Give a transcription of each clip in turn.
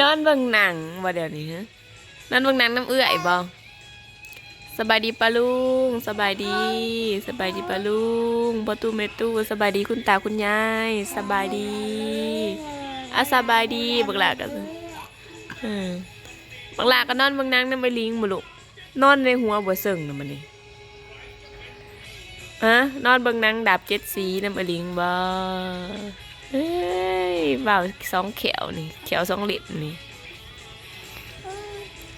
นอนเบิ่งหนังบ่เดี๋ยวนี้ฮะนอนเบิ่งหนังน้ำเอื้อยบ่สบายดีปะลุงสบายดี สบายดีปะลุงประตูเมตูสบายดีคุณตาคุณยายสบายดีอะสบายดีบักหลากันบักหลาก็นอนเบิ่งหนังน้ำไอลิงบ่ลูกนอนในหัวบ่เซิงน่ะมันนี่อะนอนเบิ่งหนังดาบเจ็ดสีน้ำไอลิงบ่ เอ้ยบ่าวสองแขวนี่แขวสองเล็บนี่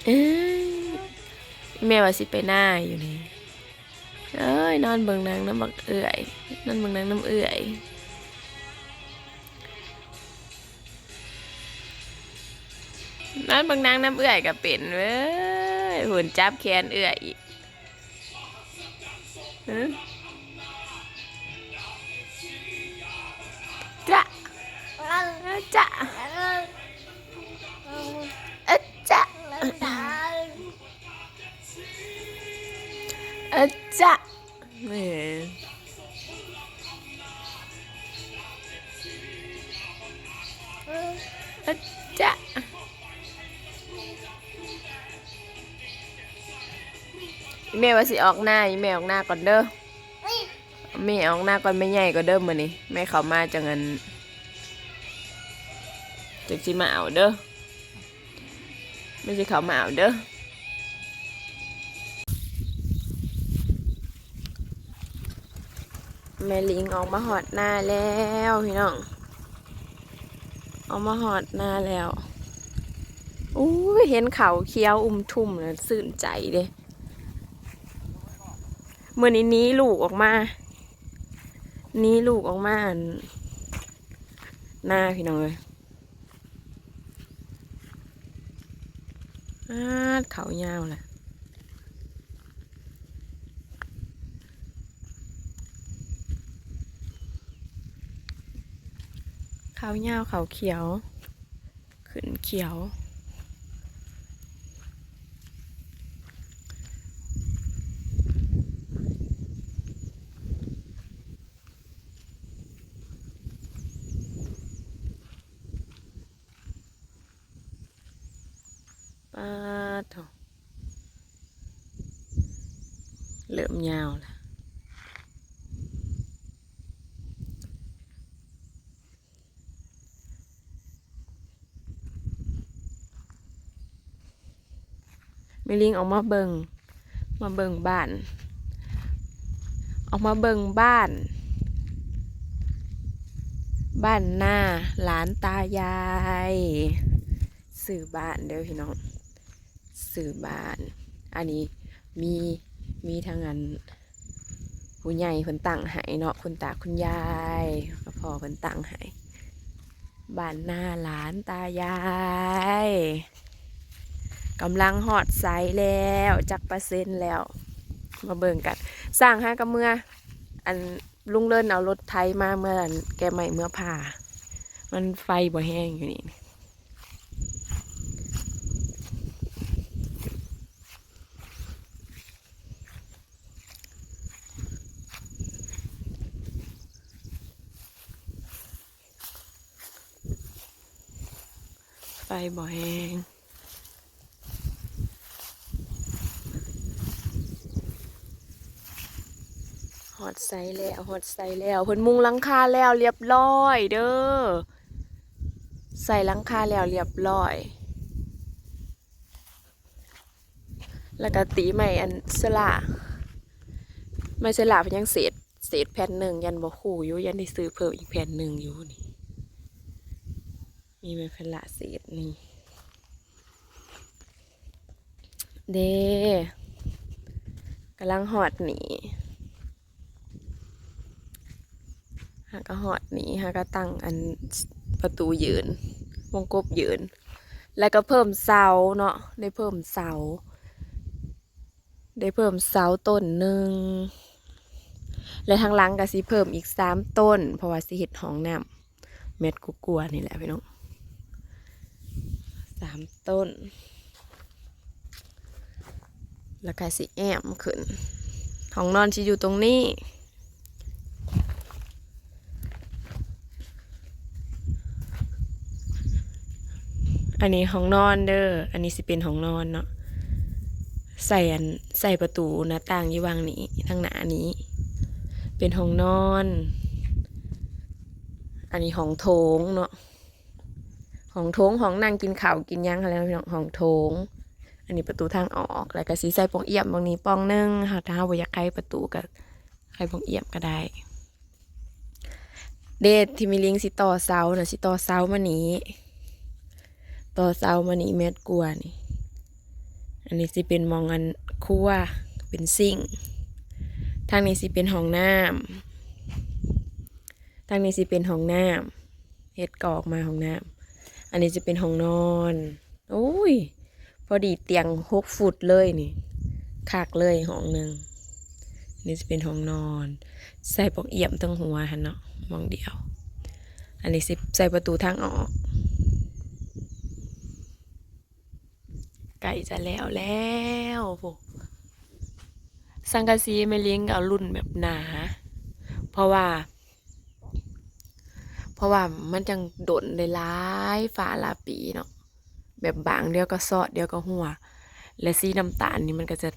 เอ้ยแม่ว่าสิไปหน้าอยู่นี่เอ้ยนอนเบิ่งนังน้ำบักเอื่อยนอนเบิ่งนังน้ำเอื่อยนอนเบิ่งนังน้ำเอื่อยก็เป็นเว้ยหุ่นจับแขนเอื่อยอีกฮะ จ้ะจ้ะเอ๊ะจ้ะเอจ๊ะจ้ะแม่ว่าสิออกหน้าแม่ออกหน้าก่อนเด้อแม่ออกหน้าก่อนไม่ใหญ่ก็เด้อมื้อนี้แม่เข้ามาจังงัน จังสิมาเอาเด้อไม่ใช่เขามาเอาเด้อแม่ลิงออกมาหอดหน้าแล้วพี่น้องออกมาหอดหน้าแล้วอู้เห็นเขาเคี้ยวอุ้มทุ่มเลยสื่นใจเด้เมื่อนี้นี้ลูกออกมา นี้ลูกออกมาหน้าพี่น้องเลย อาดเขายาวแหละเขาเงาวเขาเขียว ขึ้นเขียว ปาดเถอะเริ่มยาวล้วมีลิงออกมาเบิงมาเบิงบ้าน ออกมาเบิงบ้าน บ้านหน้าหลานตายายสื่อบ้านเด้อพี่น้อง สื่อบ้าน อันนี้มีมีทางอันผู้ใหญ่คนตั้งให้เนาะคุณตาคุณยายก็พอคนตั้งให้บ้านหน้าหลานตายายกำลังหอดไซแล้วจักเปอร์เซ็นต์แล้ว มาเบิ่งกัน สร้างห้ากระเมื่อ อันลุงเลินเอารถไทยมาเมื่อแกใหม่เมื่อผ่า มันไฟบ่แห้งอยู่นี่ ไฟบ่อแห้งหอดใส่แล้วหอดใส่แล้วเพิ่นมุงหลังคาแล้วเรียบร้อย เด้อใส่หลังคาแล้วเรียบร้อย แล้วก็ตีใหม่อันสละไม่สละเพิ่นยังเศษเศษแผ่นหนึ่งยันบ่คู่อยู่ยันได้ซื้อเพิ่มอีกแผ่นหนึ่งอยู่นี่ มีไม้แผ่นละเศษนี่ เดกำลังหอดหนีหากระหอดหนีหากระตั้งอันประตูยืน วงกบยืน แล้วก็เพิ่มเสาเนาะได้เพิ่มเสา ได้เพิ่มเสาต้นหนึ่งและทางหลังก็สิเพิ่มอีกสามต้น เพราะว่าสิเห็ดห้องน้ำเม็ดกุกัวนี่แหละพี่น้อง สามต้น แล้วก็สิแอมขึ้นห้องนอนสิอยู่ตรงนี้ อันนี้ห้องนอนเด้อ อันนี้สิเป็นห้องนอนเนาะ ใส่อันใส่ประตูหน้าต่างยู่วางนี้ทางหน้านี้ เป็นห้องนอน อันนี้ห้องโถงเนาะ ห้องโถงห้องนั่งกินข้าวกินยังอะไรพี่น้องห้องโถง อันนี้ประตูทางออกแล้วก็สีใส่ปองเอี่ยมบางนี้ปองนึงค่ะถ้าเราอยากไขประตูก็ไขปองเอี่ยมก็ได้ เดทที่มีลิงสิต่อเสาน่ะสิต่อเสามานี้ ต่อเสามานี้เม็ดกลัวนี่อันนี้สิเป็นมองอันครัวเป็นซิ่งทางนี้สิเป็นห้องน้ำทางนี้สิเป็นห้องน้ำเฮ็ดกอกมาห้องน้ำ อันนี้จะเป็นห้องนอนโอ้ย พอดีเตียงหกฟุตเลยนี่คากเลยห้องหนึ่งอันนี่จะเป็นห้องนอน ใส่ปลอกเอี่ยมตั้งหัวหันเนาะมองเดียว อันนี้สิใส่ประตูทางออกไก่จะแล้วแล้วโสังกะสีไม่เลี้ยงเอารุ่นแบบหนา เพราะว่า เพราะว่ามันจังโดนได้หลายฝาลาปีเนาะแบบบางเดียวก็ซอดเดียวก็หัว และสีน้ำตาลนี่มันก็จะ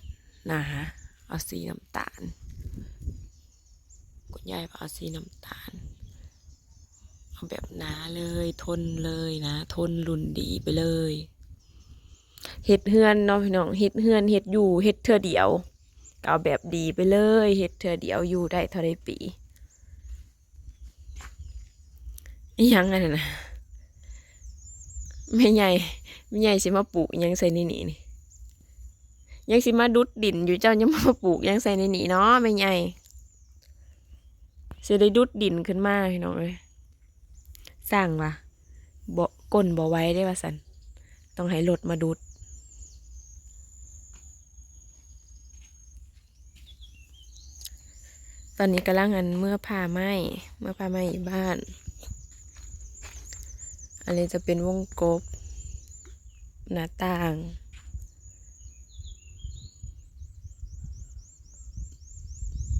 หนาเอาสีน้ำตาลคุณยายเอาสีน้ำตาลเอาแบบหนาเลยทนเลยนะ ทนรุ่นดีไปเลยเฮ็ดเฮือนเนาะพี่น้องเฮ็ดเฮือนเฮ็ดอยู่เฮ็ดเทื่อเดียวเอาแบบดีไปเลยเฮ็ดเทื่อเดียวอยู่ได้เท่าไรปีอิห ยังอันนั้นะไม่ใหญ่ไม่ใหญ่สิมาปลูกยังใส่ในนี่นี่ยังสิมาดุดดินอยู่เจ้ายังมาปลูกยังใส่ในนี่เนาะไม่ใหญ่สิได้ดุดดินขึ้นมาพี่น้องเลยสร้างวะบ่ก้นบ่ไว้ได้ว่าสันต้องให้รถมาดุดตอนนี้กำลังอันเมื่อพาไหมเมื่อพาไหมอยู่บ้าน นนี้จะเป็นวงกบ หน้าต่าง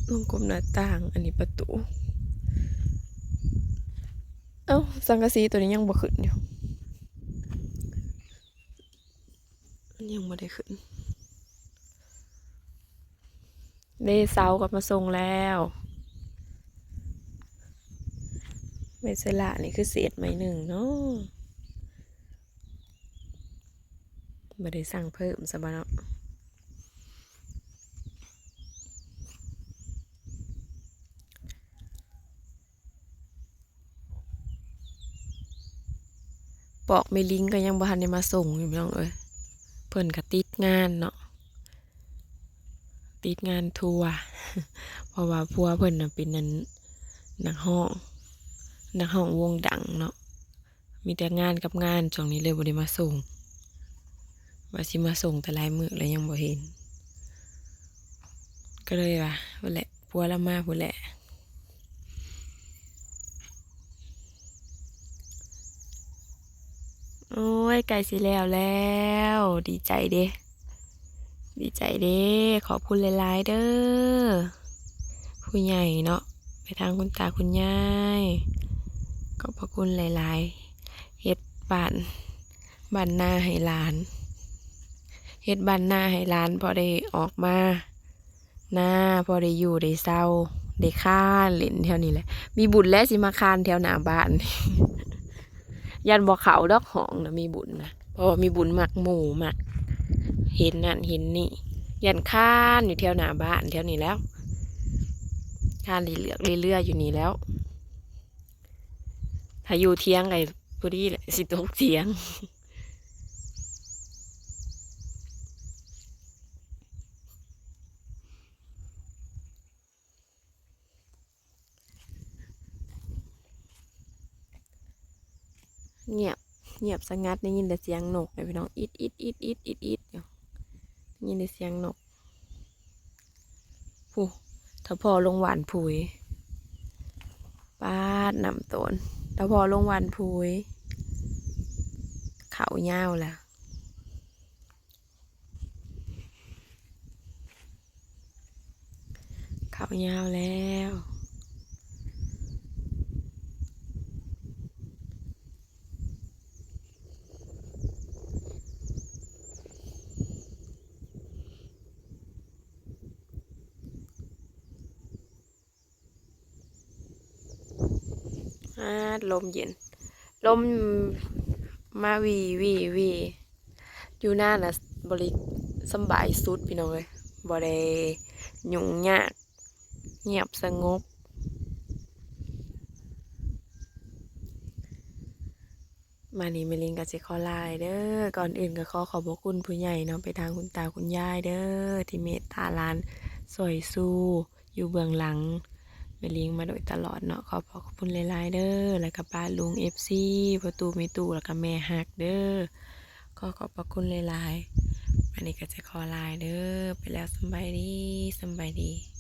วงกบหน้าต่าง อันนี้ประตู เอ้า สังกะสีตัวนี้ยังบ่ขึ้นอยู่ยังไม่ได้ขึ้นเดเซากับมาส่งแล้ว เมสละนี่คือเศษไม้หนึ่งเนาะไม่ได้สั่งเพิ่มสบายเนาะปอกไม่ลิงก็ยังบ่ทันได้มาส่งอยู่พี่น้องเอ้ยเพิ่นก็ติดงานเนาะติดงานทัวร์เพราะว่าพัวเพิ่นน่ะเป็นนั้นนักห้อง นักห้องวงดังเนาะมีแต่งานกับงานช่วงนี้เลยบ่ได้มาส่งว่าสิมาส่งแต่ลายมือแล้วยังบ่เห็น ก็เลยว่าพุ่แหละพัวละมาพุ่แหละโอ้ยไก่สิแล้วแล้ว ดีใจเด้ดีใจเด้ขอบคุณหลายๆเด้อผู้ใหญ่เนาะไปทางคุณตาคุณยาย ขอบพระคุณหลาย ๆ เฮ็ดบ้านบ้านหน้าให้หลาน เฮ็ดบ้านหน้าให้หลาน พอได้ออกมา หน้าพอได้อยู่ได้เศร้าได้ค้านเล่นแถวนี้แหละ มีบุญและสิมาคานแถวหน้าบ้าน ยันบ่เขาดอกหองนะมีบุญนะเพราะว่มีบุญมักหมูหมักเห็นนั่นเห็นนี่ ยันข้านอยู่แถวหน้าบ้านแถวนี้แล้วข้านเลือกเรื่อยๆอยู่นี่แล้ว ถ้าอยู่เทียงไอ้พอดีแหละสิตกเทียงเงียบเงียบสงัดได้ยินแต่เสียงนกเลยพี่น้องอิดอิดอิดอิดอิดอิดอยู่ได้ยินแต่เสียงนกผู้ถ้าพอลงหวานผุยปาดนำตน ถ้าพอลงวันพุยเขาเงาวละเขาเงาวแล้ว ลมเย็น ลมมาวีวีวีอยู่หน้านะบริสบายสุดพี่น้องเลยบ่ได้ยุ่งยาก เงียบสงบ มานี่เมลินกับเจคอไลน์เด้อ ก่อนอื่นก็ขอขอบพระคุณผู้ใหญ่เนาะไปทางคุณตาคุณยายเด้อ ที่เมตตาลานสวยสู้ อยู่เบื้องหลัง เมลินมาโดยตลอดเนาะขอบพระคุณหลายๆเด้อแล้วก็ป้าลุงเอฟซีประตูเมตูแล้วก็แม่ฮักเด้อขอขอบพระคุณหลายๆมานี่ก็จะขอไลายเด้อไปแล้วสบายดีสบายดี